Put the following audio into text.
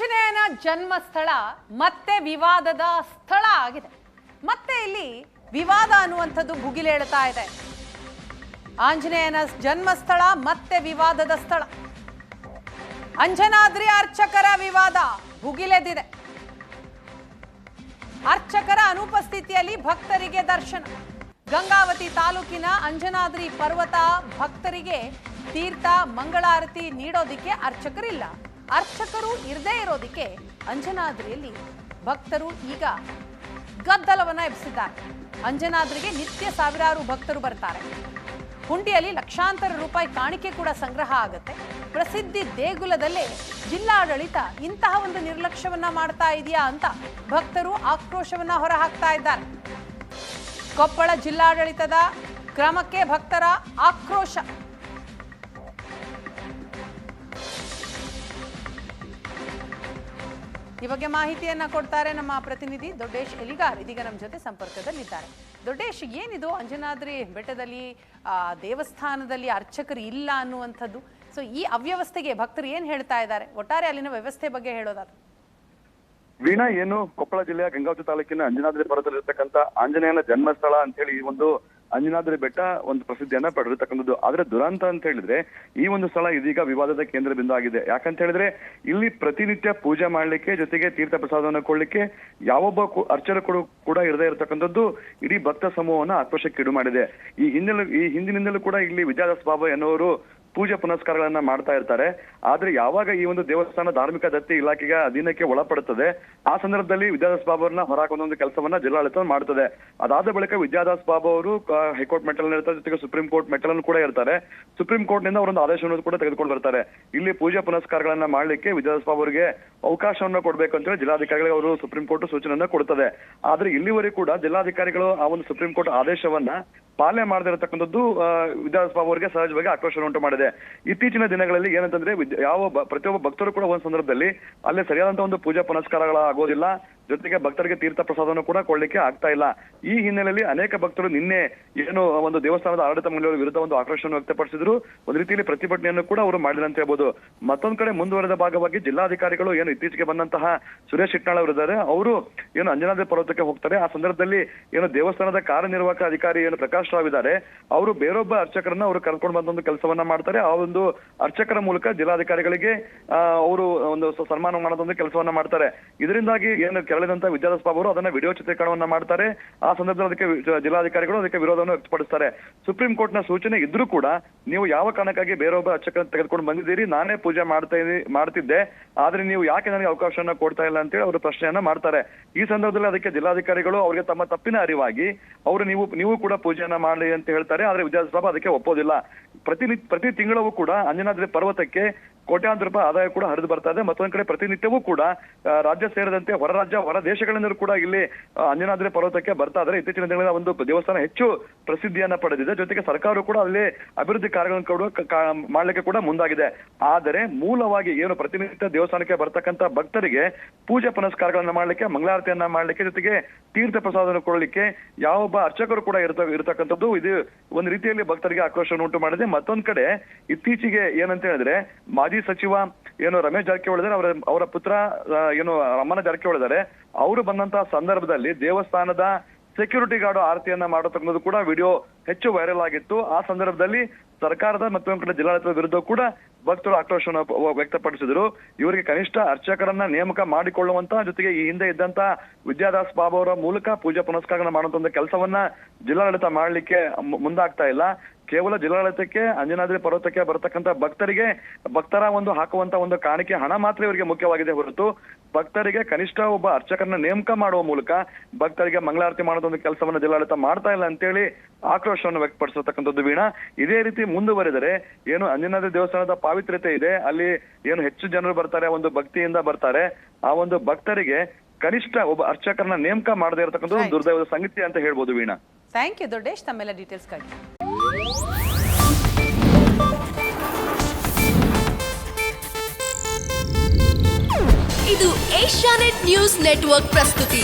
ಆಂಜನೇಯನ ಜನ್ಮಸ್ಥಳ ಮತ್ತೆ ವಿವಾದದ ಸ್ಥಳ ಆಗಿದೆ. ಮತ್ತೆ ಇಲ್ಲಿ ವಿವಾದ ಅನ್ನುವಂಥದ್ದು ಭುಗಿಲೇಳ್ತಾ ಇದೆ. ಆಂಜನೇಯನ ಜನ್ಮಸ್ಥಳ ಮತ್ತೆ ವಿವಾದದ ಸ್ಥಳ. ಅಂಜನಾದ್ರಿ ಅರ್ಚಕರ ವಿವಾದ ಭುಗಿಲೆದಿದೆ ಅರ್ಚಕರ ಅನುಪಸ್ಥಿತಿಯಲ್ಲಿ ಭಕ್ತರಿಗೆ ದರ್ಶನ. ಗಂಗಾವತಿ ತಾಲೂಕಿನ ಅಂಜನಾದ್ರಿ ಪರ್ವತ ಭಕ್ತರಿಗೆ ತೀರ್ಥ, ಮಂಗಳಾರತಿ ನೀಡೋದಿಕ್ಕೆ ಅರ್ಚಕರಿಲ್ಲ. ಅರ್ಚಕರು ಇರದೇ ಇರೋದಕ್ಕೆ ಅಂಜನಾದ್ರಿಯಲ್ಲಿ ಭಕ್ತರು ಈಗ ಗದ್ದಲವನ್ನ ಎಬ್ಬಿಸಿದ್ದಾರೆ ಅಂಜನಾದ್ರಿಗೆ ನಿತ್ಯ ಸಾವಿರಾರು ಭಕ್ತರು ಬರ್ತಾರೆ. ಹುಂಡಿಯಲ್ಲಿ ಲಕ್ಷಾಂತರ ರೂಪಾಯಿ ಕಾಣಿಕೆ ಕೂಡ ಸಂಗ್ರಹ ಆಗುತ್ತೆ. ಪ್ರಸಿದ್ಧಿ ದೇಗುಲದಲ್ಲೇ ಜಿಲ್ಲಾಡಳಿತ ಇಂತಹ ಒಂದು ನಿರ್ಲಕ್ಷ್ಯವನ್ನ ಮಾಡ್ತಾ ಇದೆಯಾ ಅಂತ ಭಕ್ತರು ಆಕ್ರೋಶವನ್ನ ಹೊರಹಾಕ್ತಾ ಇದ್ದಾರೆ. ಕೊಪ್ಪಳ ಜಿಲ್ಲಾಡಳಿತದ ಕ್ರಮಕ್ಕೆ ಭಕ್ತರ ಆಕ್ರೋಶ. ಈ ಬಗ್ಗೆ ಮಾಹಿತಿಯನ್ನ ಕೊಡ್ತಾರೆ ನಮ್ಮ ಪ್ರತಿನಿಧಿ ದೊಡ್ಡೇಶ್ ಎಲಿಗಾರ್. ಇದೀಗ ನಮ್ಮ ಜೊತೆ ಸಂಪರ್ಕದಲ್ಲಿದ್ದಾರೆ. ದೊಡ್ಡೇಶ್ ಏನಿದು? ಅಂಜನಾದ್ರಿ ಬೆಟ್ಟದಲ್ಲಿ ಆ, ದೇವಸ್ಥಾನದಲ್ಲಿ ಅರ್ಚಕರು ಇಲ್ಲ ಅನ್ನುವಂಥದ್ದು. ಸೊ ಈ ಅವ್ಯವಸ್ಥೆಗೆ ಭಕ್ತರು ಏನ್ ಹೇಳ್ತಾ ಇದ್ದಾರೆ? ಒಟ್ಟಾರೆ ಅಲ್ಲಿನ ವ್ಯವಸ್ಥೆ ಬಗ್ಗೆ ಹೇಳೋದಾದ್ರೆ. ವೀಣಾ ಏನು ಕೊಪ್ಪಳ ಜಿಲ್ಲೆಯ ಗಂಗಾವತಿ ತಾಲೂಕಿನ ಅಂಜನಾದ್ರಿ ಪರ್ವತದಲ್ಲಿರ್ತಕ್ಕಂಥ ಆಂಜನೇಯನ ಜನ್ಮಸ್ಥಳ ಅಂತ ಹೇಳಿ ಈ ಒಂದು ಅಂಜನಾದ್ರಿ ಬೆಟ್ಟ ಒಂದು ಪ್ರಸಿದ್ಧಿಯನ್ನ ಪಡೆದಿರ್ತಕ್ಕಂಥದ್ದು. ಆದ್ರೆ ದುರಂತ ಅಂತ ಹೇಳಿದ್ರೆ ಈ ಒಂದು ಸ್ಥಳ ಇದೀಗ ವಿವಾದದ ಕೇಂದ್ರ ಬಿಂದು ಆಗಿದೆ ಯಾಕಂತ ಹೇಳಿದ್ರೆ ಇಲ್ಲಿ ಪ್ರತಿನಿತ್ಯ ಪೂಜೆ ಮಾಡ್ಲಿಕ್ಕೆ ಜೊತೆಗೆ ತೀರ್ಥ ಪ್ರಸಾದವನ್ನು ಕೊಡ್ಲಿಕ್ಕೆ ಯಾವೊಬ್ಬ ಅರ್ಚಕರು ಕೂಡ ಇರದೇ ಇರತಕ್ಕಂಥದ್ದು ಇಡೀ ಭಕ್ತ ಸಮೂಹವನ್ನ ಆಕ್ರೋಶಕ್ಕೀಡು ಮಾಡಿದೆ ಈ ಹಿಂದಿನ ಈ ಹಿಂದಿನಿಂದಲೂ ಕೂಡ ಇಲ್ಲಿ ವಿದ್ಯಾದಾಸ್ ಬಾಬಾ ಎನ್ನುವರು ಪೂಜೆ ಪುನಸ್ಕಾರಗಳನ್ನ ಮಾಡ್ತಾ ಇರ್ತಾರೆ. ಆದ್ರೆ ಯಾವಾಗ ಈ ಒಂದು ದೇವಸ್ಥಾನ ಧಾರ್ಮಿಕ ದತ್ತಿ ಇಲಾಖೆಗೆ ಅಧೀನಕ್ಕೆ ಒಳಪಡುತ್ತದೆ, ಆ ಸಂದರ್ಭದಲ್ಲಿ ವಿದ್ಯಾದಾಸ್ ಬಾಬು ಅವರನ್ನ ಒಂದು ಕೆಲಸವನ್ನ ಜಿಲ್ಲಾಡಳಿತ ಮಾಡ್ತದೆ. ಅದಾದ ಬಳಿಕ ವಿದ್ಯಾದಾಸ್ ಬಾಬು ಅವರು ಹೈಕೋರ್ಟ್ ಮೆಟ್ಟಲ್ ಇರ್ತಾರೆ ಜೊತೆಗೆ ಸುಪ್ರೀಂ ಕೋರ್ಟ್ ಮೆಟ್ಟಲನ್ನು ಕೂಡ ಇರ್ತಾರೆ ಸುಪ್ರೀಂ ಕೋರ್ಟ್ನಿಂದ ಅವರೊಂದು ಆದೇಶವನ್ನು ಕೂಡ ತೆಗೆದುಕೊಂಡು ಬರ್ತಾರೆ. ಇಲ್ಲಿ ಪೂಜೆ ಪುನಸ್ಕಾರಗಳನ್ನ ಮಾಡ್ಲಿಕ್ಕೆ ವಿದ್ಯಾದಾಸ್ ಬಾಬು ಅವರಿಗೆ ಅವಕಾಶವನ್ನ ಕೊಡ್ಬೇಕು ಅಂತ ಹೇಳಿ ಜಿಲ್ಲಾಧಿಕಾರಿಗಳಿಗೆ ಅವರು ಸುಪ್ರೀಂ ಕೋರ್ಟ್ ಸೂಚನೆಯನ್ನ ಕೊಡ್ತದೆ. ಆದ್ರೆ ಇಲ್ಲಿವರೆಗೂ ಕೂಡ ಜಿಲ್ಲಾಧಿಕಾರಿಗಳು ಆ ಒಂದು ಸುಪ್ರೀಂ ಕೋರ್ಟ್ ಆದೇಶವನ್ನ ಪಾಲನೆ ಮಾಡದೇ ಇರತಕ್ಕಂಥದ್ದು ಆ, ಅವರಿಗೆ ಸಹಜವಾಗಿ ಆಕ್ರೋಶ ಉಂಟು ಮಾಡಿದೆ. ಇತ್ತೀಚಿನ ದಿನಗಳಲ್ಲಿ ಏನಂತಂದ್ರೆ ಯಾವ ಪ್ರತಿಯೊಬ್ಬ ಭಕ್ತರು ಕೂಡ ಒಂದು ಸಂದರ್ಭದಲ್ಲಿ ಅಲ್ಲೇ ಸರಿಯಾದಂತಹ ಒಂದು ಪೂಜಾ ಪುನಸ್ಕಾರಗಳ ಆಗೋದಿಲ್ಲ ಜೊತೆಗೆ ಭಕ್ತರಿಗೆ ತೀರ್ಥ ಪ್ರಸಾದವನ್ನು ಕೂಡ ಕೊಡ್ಲಿಕ್ಕೆ ಆಗ್ತಾ ಇಲ್ಲ. ಈ ಹಿನ್ನೆಲೆಯಲ್ಲಿ ಅನೇಕ ಭಕ್ತರು ನಿನ್ನೆ ಏನು ಒಂದು ದೇವಸ್ಥಾನದ ಆಡಳಿತ ಮಂಡಳಿಯವರ ವಿರುದ್ಧ ಒಂದು ಆಕ್ರೋಶವನ್ನು ವ್ಯಕ್ತಪಡಿಸಿದ್ರು. ಒಂದು ರೀತಿಯಲ್ಲಿ ಪ್ರತಿಭಟನೆಯನ್ನು ಕೂಡ ಅವರು ಮಾಡಿಲ್ಲ ಅಂತ ಹೇಳ್ಬೋದು. ಮತ್ತೊಂದ್ ಕಡೆ ಮುಂದುವರೆದ ಭಾಗವಾಗಿ ಜಿಲ್ಲಾಧಿಕಾರಿಗಳು ಏನು ಇತ್ತೀಚೆಗೆ ಬಂದಂತಹ ಸುರೇಶ್ ಇಟ್ನಾಳ್ ಅವರು ಇದ್ದಾರೆ. ಅವರು ಏನು ಅಂಜನಾದ್ರಿ ಪರ್ವತಕ್ಕೆ ಹೋಗ್ತಾರೆ. ಆ ಸಂದರ್ಭದಲ್ಲಿ ಏನು ದೇವಸ್ಥಾನದ ಕಾರ್ಯನಿರ್ವಾಹಕ ಅಧಿಕಾರಿ ಏನು ಪ್ರಕಾಶ್ ರಾವ್ ಇದ್ದಾರೆ. ಅವರು ಬೇರೊಬ್ಬ ಅರ್ಚಕರನ್ನ ಅವರು ಕರ್ಕೊಂಡು ಬಂದೊಂದು ಕೆಲಸವನ್ನ ಮಾಡ್ತಾರೆ. ಆ ಒಂದು ಅರ್ಚಕರ ಮೂಲಕ ಜಿಲ್ಲಾಧಿಕಾರಿಗಳಿಗೆ ಅವರು ಒಂದು ಸನ್ಮಾನ ಮಾಡೋದೊಂದು ಕೆಲಸವನ್ನ ಮಾಡ್ತಾರೆ. ಇದರಿಂದಾಗಿ ಏನು ಕೆರಳಿದಂತ ವಿದ್ಯಾದಾಸ್ ಅವರು ಅದನ್ನ ವಿಡಿಯೋ ಚಿತ್ರೀಕರಣವನ್ನ ಮಾಡ್ತಾರೆ. ಆ ಸಂದರ್ಭದಲ್ಲಿ ಅದಕ್ಕೆ ಜಿಲ್ಲಾಧಿಕಾರಿಗಳು ಅದಕ್ಕೆ ವಿರೋಧವನ್ನು ವ್ಯಕ್ತಪಡಿಸ್ತಾರೆ. ಸುಪ್ರೀಂ ಕೋರ್ಟ್ನ ಸೂಚನೆ ಇದ್ರೂ ಕೂಡ ನೀವು ಯಾವ ಕಾರಣಕ್ಕಾಗಿ ಬೇರೊಬ್ಬ ಅರ್ಚಕರನ್ನು ತೆಗೆದುಕೊಂಡು ಬಂದಿದ್ದೀರಿ? ನಾನೇ ಪೂಜೆ ಮಾಡ್ತಾ ಮಾಡ್ತಿದ್ದೆ. ಆದ್ರೆ ನೀವು ಯಾಕೆ ನನಗೆ ಅವಕಾಶವನ್ನ ಕೊಡ್ತಾ ಇಲ್ಲ ಅಂತೇಳಿ ಅವರು ಪ್ರಶ್ನೆಯನ್ನ ಮಾಡ್ತಾರೆ. ಈ ಸಂದರ್ಭದಲ್ಲಿ ಅದಕ್ಕೆ ಜಿಲ್ಲಾಧಿಕಾರಿಗಳು ಅವರಿಗೆ ತಮ್ಮ ತಪ್ಪಿನ ಅರಿವಾಗಿ ಅವರು ನೀವು ನೀವು ಕೂಡ ಪೂಜೆಯನ್ನ ಮಾಡಲಿ ಅಂತ ಹೇಳ್ತಾರೆ. ಆದ್ರೆ ವಿದ್ಯಾದಾಸ್ ಬಾಬು ಅದಕ್ಕೆ ಒಪ್ಪೋದಿಲ್ಲ. ಪ್ರತಿ ಪ್ರತಿ ತಿಂಗಳವೂ ಕೂಡ ಅಂಜನಾದ್ರಿ ಪರ್ವತಕ್ಕೆ ಕೋಟ್ಯಾಂತರ ರೂಪಾಯಿ ಆದಾಯ ಕೂಡ ಹರಿದು ಬರ್ತಾ ಇದೆ. ಮತ್ತೊಂದು ಕಡೆ ಪ್ರತಿನಿತ್ಯವೂ ಕೂಡ ರಾಜ್ಯ ಸೇರಿದಂತೆ ಹೊರ ರಾಜ್ಯ, ಹೊರ ದೇಶಗಳಿಂದಲೂ ಕೂಡ ಇಲ್ಲಿ ಅಂಜನಾದ್ರಿ ಪರ್ವತಕ್ಕೆ ಬರ್ತಾ ಇದ್ರೆ ಇತ್ತೀಚಿನ ದಿನಗಳ ಒಂದು ದೇವಸ್ಥಾನ ಹೆಚ್ಚು ಪ್ರಸಿದ್ಧಿಯನ್ನ ಪಡೆದಿದೆ. ಜೊತೆಗೆ ಸರ್ಕಾರವು ಕೂಡ ಅಲ್ಲಿ ಅಭಿವೃದ್ಧಿ ಕಾರ್ಯಗಳನ್ನು ಕೂಡ ಮಾಡ್ಲಿಕ್ಕೆ ಕೂಡ ಮುಂದಾಗಿದೆ. ಆದರೆ ಮೂಲವಾಗಿ ಏನು ಪ್ರತಿನಿತ್ಯ ದೇವಸ್ಥಾನಕ್ಕೆ ಬರ್ತಕ್ಕಂಥ ಭಕ್ತರಿಗೆ ಪೂಜೆ ಪುನಸ್ಕಾರಗಳನ್ನ ಮಾಡ್ಲಿಕ್ಕೆ, ಮಂಗಳಾರತಿಯನ್ನ ಮಾಡ್ಲಿಕ್ಕೆ, ಜೊತೆಗೆ ತೀರ್ಥ ಪ್ರಸಾದವನ್ನು ಕೊಡಲಿಕ್ಕೆ ಯಾವೊಬ್ಬ ಅರ್ಚಕರು ಕೂಡ ಇರ್ತ, ಇರತಕ್ಕಂಥದ್ದು ಇದು ಒಂದು ರೀತಿಯಲ್ಲಿ ಭಕ್ತರಿಗೆ ಆಕ್ರೋಶವನ್ನು ಉಂಟು ಮಾಡಿದೆ. ಮತ್ತೊಂದ್ ಕಡೆ ಇತ್ತೀಚೆಗೆ ಏನಂತ ಹೇಳಿದ್ರೆ ಮಾಜಿ ಸಚಿವ ಏನು ರಮೇಶ್ ಜಾರಕಿಹೊಳಿ ಅವರ ಅವರ ಪುತ್ರ ಏನು ರಮಣ ಜಾರಕಿಹೊಳಿ ಇದ್ದಾರೆ ಅವರು ಬಂದಂತಹ ಸಂದರ್ಭದಲ್ಲಿ ದೇವಸ್ಥಾನದ ಸೆಕ್ಯೂರಿಟಿ ಗಾರ್ಡ್ ಆರತಿಯನ್ನ ಮಾಡತಕ್ಕಂಥದ್ದು ಕೂಡ ವಿಡಿಯೋ ಹೆಚ್ಚು ವೈರಲ್ ಆಗಿತ್ತು. ಆ ಸಂದರ್ಭದಲ್ಲಿ ಸರ್ಕಾರದ ಮತ್ತೊಂದು ಕಡೆ ಜಿಲ್ಲಾಡಳಿತದ ವಿರುದ್ಧ ಕೂಡ ಭಕ್ತರು ಆಕ್ರೋಶವನ್ನು ವ್ಯಕ್ತಪಡಿಸಿದ್ರು. ಇವರಿಗೆ ಕನಿಷ್ಠ ಅರ್ಚಕರನ್ನ ನೇಮಕ ಮಾಡಿಕೊಳ್ಳುವಂತ ಜೊತೆಗೆ ಈ ಹಿಂದೆ ಇದ್ದಂತ ವಿದ್ಯಾದಾಸ್ ಬಾಬು ಅವರ ಮೂಲಕ ಪೂಜಾ ಪುನಸ್ಕಾರ ಮಾಡುವಂತ ಒಂದು ಕೆಲಸವನ್ನ ಜಿಲ್ಲಾಡಳಿತ ಮಾಡ್ಲಿಕ್ಕೆ ಮುಂದಾಗ್ತಾ ಇಲ್ಲ. ಕೇವಲ ಜಿಲ್ಲಾಡಳಿತಕ್ಕೆ, ಅಂಜನಾದ್ರಿ ಪರ್ವತಕ್ಕೆ ಬರತಕ್ಕಂತ ಭಕ್ತರಿಗೆ, ಭಕ್ತರ ಒಂದು ಹಾಕುವಂತ ಒಂದು ಕಾಣಿಕೆ ಹಣ ಮಾತ್ರ ಇವರಿಗೆ ಮುಖ್ಯವಾಗಿದೆ ಹೊರತು ಭಕ್ತರಿಗೆ ಕನಿಷ್ಠ ಒಬ್ಬ ಅರ್ಚಕರನ್ನ ನೇಮಕ ಮಾಡುವ ಮೂಲಕ ಭಕ್ತರಿಗೆ ಮಂಗಳಾರತಿ ಮಾಡೋದೊಂದು ಕೆಲಸವನ್ನ ಜಿಲ್ಲಾಡಳಿತ ಮಾಡ್ತಾ ಇಲ್ಲ ಅಂತೇಳಿ ಆಕ್ರೋಶವನ್ನು ವ್ಯಕ್ತಪಡಿಸತಕ್ಕಂಥದ್ದು ವೀಣಾ. ಇದೇ ರೀತಿ ಮುಂದುವರೆದರೆ ಏನು ಅಂಜನಾದ್ರಿ ದೇವಸ್ಥಾನದ ಪಾವಿತ್ರ್ಯತೆ ಇದೆ. ಅಲ್ಲಿ ಏನು ಹೆಚ್ಚು ಜನರು ಬರ್ತಾರೆ ಒಂದು ಭಕ್ತಿಯಿಂದ ಬರ್ತಾರೆ. ಆ ಒಂದು ಭಕ್ತರಿಗೆ ಕನಿಷ್ಠ ಒಬ್ಬ ಅರ್ಚಕರನ್ನ ನೇಮಕ ಮಾಡದೇ ಇರತಕ್ಕಂಥ ಒಂದು ದುರ್ದೈವದ ಸಂಗತಿ ಅಂತ ಹೇಳ್ಬೋದು ವೀಣಾ. ಥ್ಯಾಂಕ್ ಯು ದೊಡ್ಡೇಶ್ ತಮ್ಮೆಲ್ಲ ಡೀಟೇಲ್ಸ್ಗಾಗಿ ಇದು ಏಷ್ಯಾನೆಟ್ ನ್ಯೂಸ್ ನೆಟ್ವರ್ಕ್ ಪ್ರಸ್ತುತಿ.